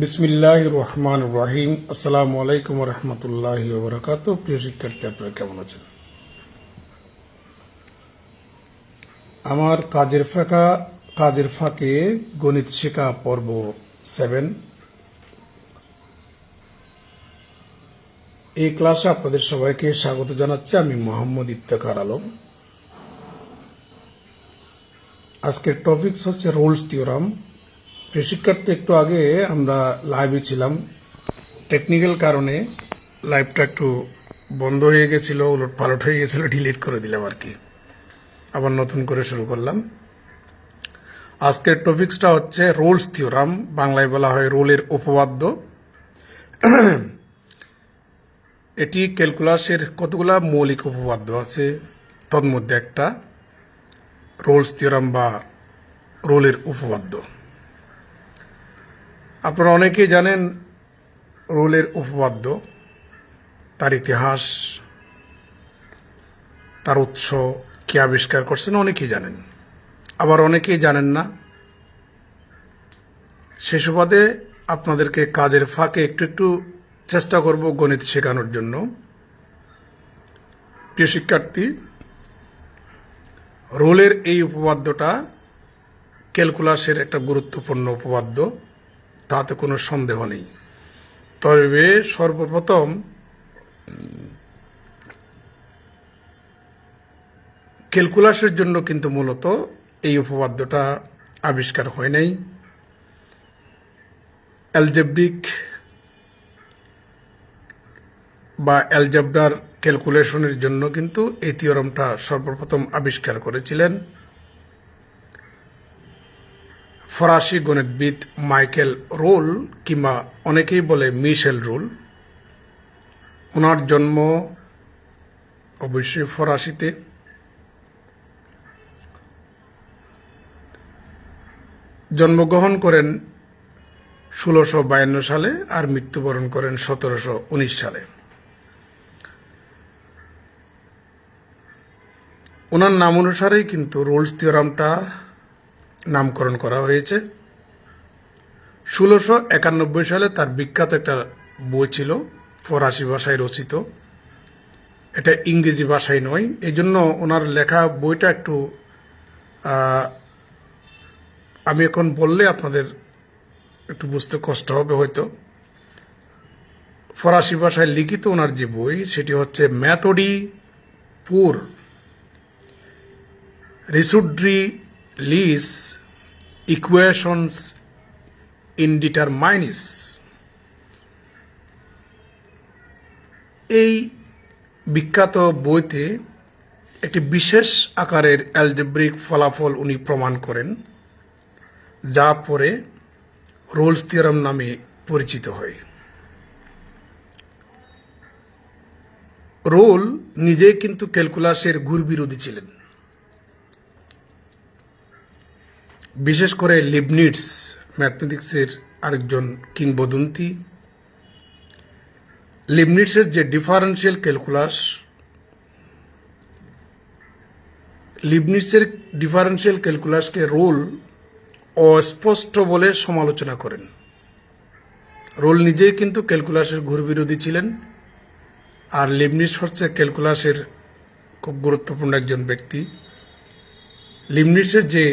বিসমিল্লাহ রহমান রাহিম আসসালামু আলাইকুম রহমতুল্লাহ বরকাত প্রিয় শিক্ষার্থী, আপনারা কেমন আছেন? আমার কাজের ফাঁকা, কাজের ফাঁকে গণিত শেখা পর্ব সেভেন এই ক্লাসে আপনাদের সবাইকে স্বাগত জানাচ্ছি। আমি মোহাম্মদ ইফতেখার আলম। আজকের টপিকস হচ্ছে রোলস থিওরাম। শিক্ষার্থী একটু আগে আমরা লাইভে ছিলাম। টেকনিক্যাল কারণে লাইভটা একটু বন্ধ হয়ে গেছিল, উলট পালট হয়ে গেছিল ডিলিট করে দিলাম আর কি। আবার নতুন করে শুরু করলাম। আজকের টপিকসটা হচ্ছে রোলস থিওরাম, বাংলায় বলা হয় রোলের উপপাদ্য। এটি ক্যালকুলাসের কতগুলা মৌলিক উপপাদ্য আছে? তন্মধ্যে একটা, রোলস থিওরাম বা রোলের উপপাদ্য। আপনারা অনেকেই জানেন রোলের উপপাদ্য, তার ইতিহাস, তার উৎস কে আবিষ্কার করছেন অনেকেই জানেন। আবার অনেকেই জানেন না। সে সুবাদে আপনাদেরকে কাজের ফাঁকে একটু একটু চেষ্টা করব গণিত শেখানোর জন্য। প্রিয় শিক্ষার্থী, রোলের এই উপপাদ্যটা ক্যালকুলাসের একটা গুরুত্বপূর্ণ উপপাদ্য। তাতে কোনো সন্দেহ নেই। তবে সর্বপ্রথম ক্যালকুলাসের জন্য কিন্তু মূলত এই উপপাদ্যটা আবিষ্কার হয় নাই। অ্যালজেব্রিক বা অ্যালজাবরার ক্যালকুলেশনের জন্য কিন্তু এই থিওরামটা সর্বপ্রথম আবিষ্কার করেছিলেন। ফরাসি গণিতবিদ মাইকেল রোল কিংবা অনেকেই বলে মিশেল রোল। ওনার জন্ম অবশ্যই ফরাসিতে। জন্মগ্রহণ করেন ষোলোশো বায়ান্ন সালে আর মৃত্যুবরণ করেন সতেরোশো উনিশ সালে। ওনার নাম অনুসারেই কিন্তু রোলস থিওরামটা নামকরণ করা হয়েছে। ষোলোশো একানব্বই সালে তার বিখ্যাত একটা বই ছিল, ফরাসি ভাষায় রচিত। এটা ইংরেজি ভাষায় নয়। এই জন্য ওনার লেখা বইটা একটু আমি এখন বললে আপনাদের একটু বুঝতে কষ্ট হবে হয়তো। ফরাসি ভাষায় লিখিত ওনার যে বই, সেটি হচ্ছে ম্যাথডি পুর। রিসুড্রি লিস ইকুয়েশনস ইনডিটারমাইনিস। এই বিখ্যাত বইতে একটি বিশেষ আকারের অ্যালজেব্রিক ফলাফল উনি প্রমাণ করেন, যা পরে রোলস থিওরাম নামে পরিচিত হয়। রোল নিজেই কিন্তু ক্যালকুলাসের ঘুর বিরোধী ছিলেন। বিশেষ করে লিবনিটস, ম্যাথমেটিক্সের আরেকজন কিংবদন্তি। লিবনিটসের যে ডিফারেন্সিয়াল ক্যালকুলাস, লিবনিটসের ডিফারেন্সিয়াল ক্যালকুলাসকে রোল অস্পষ্ট বলে সমালোচনা করেন। রোল নিজেই কিন্তু ক্যালকুলাসের ঘুর বিরোধী ছিলেন, আর লিবনিটস হচ্ছে ক্যালকুলাসের খুব গুরুত্বপূর্ণ একজন ব্যক্তি। লিবনিটসের যে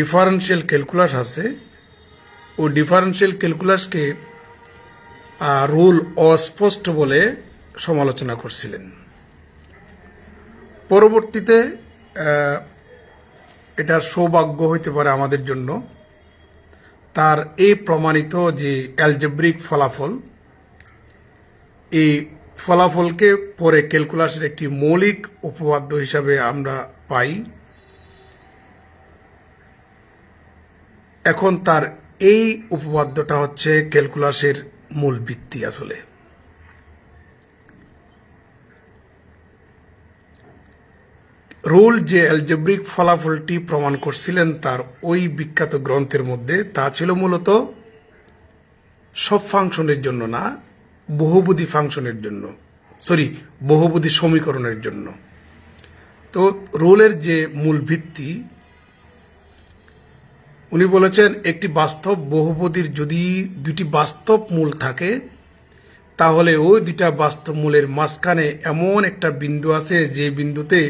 ডিফারেন্সিয়াল ক্যালকুলাস আছে। ও ডিফারেন্সিয়াল ক্যালকুলাসকে রুল অস্পষ্ট বলে সমালোচনা করছিলেন। পরবর্তীতে এটা সৌভাগ্য হইতে পারে আমাদের জন্য। তার এই প্রমাণিত যে অ্যালজেব্রিক ফলাফল, এই ফলাফলকে পরে ক্যালকুলাসের একটি মৌলিক উপপাদ্য হিসাবে আমরা পাই। এখন তার এই উপপাদ্যটা হচ্ছে ক্যালকুলাসের মূল ভিত্তি আসলে। রোল যে অ্যালজেব্রিক ফলাফলটি প্রমাণ করছিলেন তার ওই বিখ্যাত গ্রন্থের মধ্যে, তা ছিল মূলত সব ফাংশনের জন্য না, বহুবুধি ফাংশনের জন্য, সরি, বহুবুধি সমীকরণের জন্য। তো রোলের যে মূল ভিত্তি উনি বলেছেন, একটি বাস্তব বহুপদীর যদি দুটি বাস্তব মূল থাকে, তাহলে ওই দুটা বাস্তব মূলের মাঝখানে এমন একটা বিন্দু আছে যে বিন্দুতে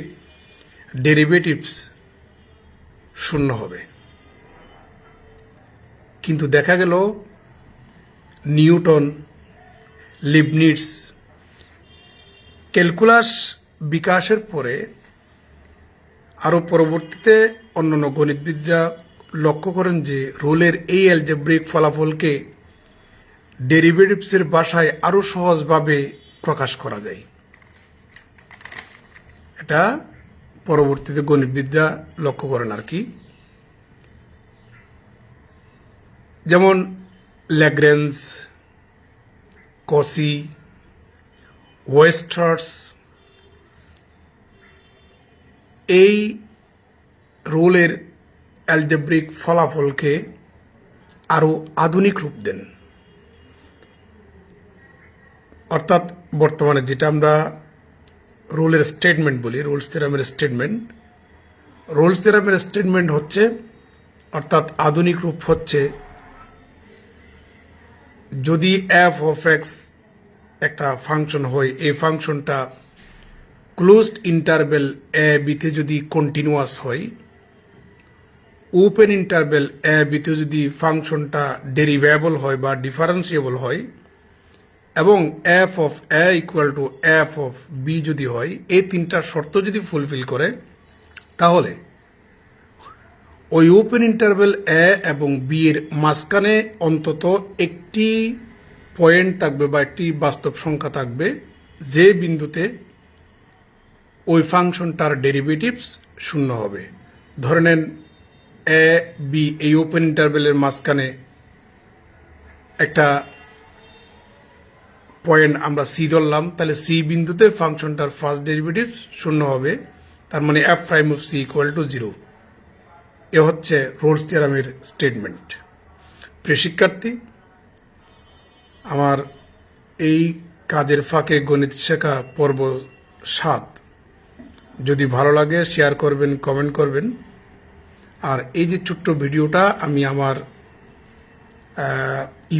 ডেরিভেটিভস শূন্য হবে। কিন্তু দেখা গেল, নিউটন লিবনিটস ক্যালকুলাস বিকাশের পরে আরও পরবর্তীতে অন্যান্য গণিতবিদরা লক্ষ্য করেন যে রোলের এই অ্যালজেব্রিক ফলাফলকে ডেরিভেটিভসের বাসায় আরও সহজভাবে প্রকাশ করা যায়। এটা পরবর্তীতে গণিতবিদরা লক্ষ্য করেন আর কি। যেমন ল্যাগ্রেন্স কসি ওয়েস্টার্স এই রোলের অ্যালজেব্রিক ফলাফলকে আরও আধুনিক রূপ দেন। অর্থাৎ বর্তমানে যেটা আমরা রোলের স্টেটমেন্ট বলি, রোলস থেরামের স্টেটমেন্ট রোলস থেরামের স্টেটমেন্ট হচ্ছে, অর্থাৎ আধুনিক রূপ হচ্ছে, যদি এফ অফ এক্স একটা ফাংশন হয়, এই ফাংশনটা ক্লোজড ইন্টারভেল এ বিতে যদি কন্টিনিউয়াস হয় ওপেন ইন্টারভেল এ বিতে যদি ফাংশনটা ডেরিভেবল হয় বা ডিফারেন্সিয়েবল হয়, এবং F of A equal to F of B যদি হয়, এই তিনটা শর্ত যদি ফুলফিল করে, তাহলে ওই ওপেন ইন্টারভেল এ এবং বি এর মাঝখানে অন্তত একটি পয়েন্ট থাকবে বা একটি বাস্তব সংখ্যা থাকবে, যে বিন্দুতে ওই ফাংশনটার ডেরিভেটিভস শূন্য হবে। ধরে নেন এ বি এই ওপেন ইন্টারভেলের মাঝখানে একটা পয়েন্ট আমরা সি ধরলাম। তাহলে সি বিন্দুতে ফাংশনটার ফার্স্ট ডেরিভেটিভ শূন্য হবে। তার মানে F prime of C equal to zero এ হচ্ছে রোলস থিয়ারামের স্টেটমেন্ট প্রিয় শিক্ষার্থী, আমার এই কাজের ফাঁকে গণিত শেখা পর্ব সাত। যদি ভালো লাগে শেয়ার করবেন কমেন্ট করবেন। আর এই যে ছোট্ট ভিডিওটা আমি আমার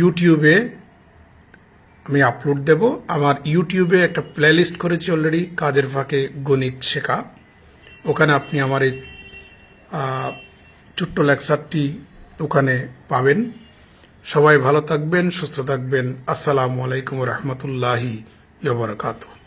ইউটিউবে আমি আপলোড দেব। আমার ইউটিউবে একটা প্লেলিস্ট করেছি অলরেডি কাজের ফাঁকে গণিত শেখা। ওখানে আপনি আমার এই ছোট্ট লেকচারটি ওখানে পাবেন। সবাই ভালো থাকবেন, সুস্থ থাকবেন। আসসালামু আলাইকুম রহমতুল্লাহি ইবরকাতুহ